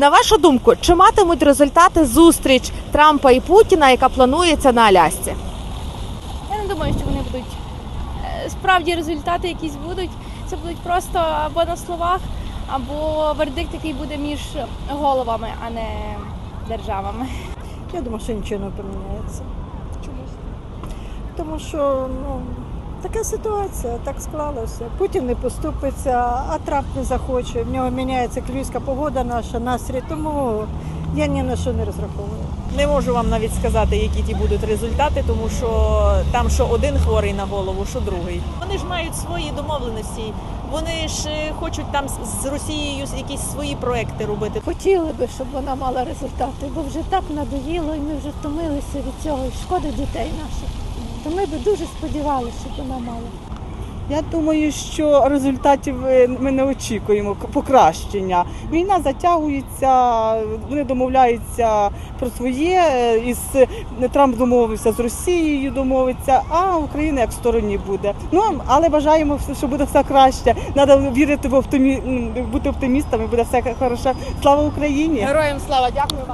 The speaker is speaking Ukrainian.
На вашу думку, чи матимуть результати зустріч Трампа і Путіна, яка планується на Алясці? Я не думаю, що вони будуть е, справді результати якісь будуть. Це будуть просто або на словах, або вердикт, який буде між головами, а не державами. Я думаю, що нічого не поміняється. Чому? Тому що ну, така ситуація, так склалося. Путін не поступиться, а Трамп не захоче. В нього міняється київська погода наша, настрій, тому я ні на що не розраховую. Не можу вам навіть сказати, які ті будуть результати, тому що там що один хворий на голову, що другий. Вони ж мають свої домовленості. Вони ж хочуть там з- з Росією якісь свої проекти робити. Хотіли би, щоб вона мала результати, бо вже так надоїло, і ми вже втомилися від цього. І шкода дітей наших. То ми би дуже сподівалися, щоб вона мала. Я думаю, що результатів е, ми не очікуємо покращення. Війна затягується, вони домовляються про своє. е, Із Трамп домовився з Росією, домовиться, а Україна як в стороні буде. Ну але бажаємо, що буде все краще. Треба вірити в оптимі... бути оптимістами. Буде все хороше. Слава Україні! Героям слава, дякую вам.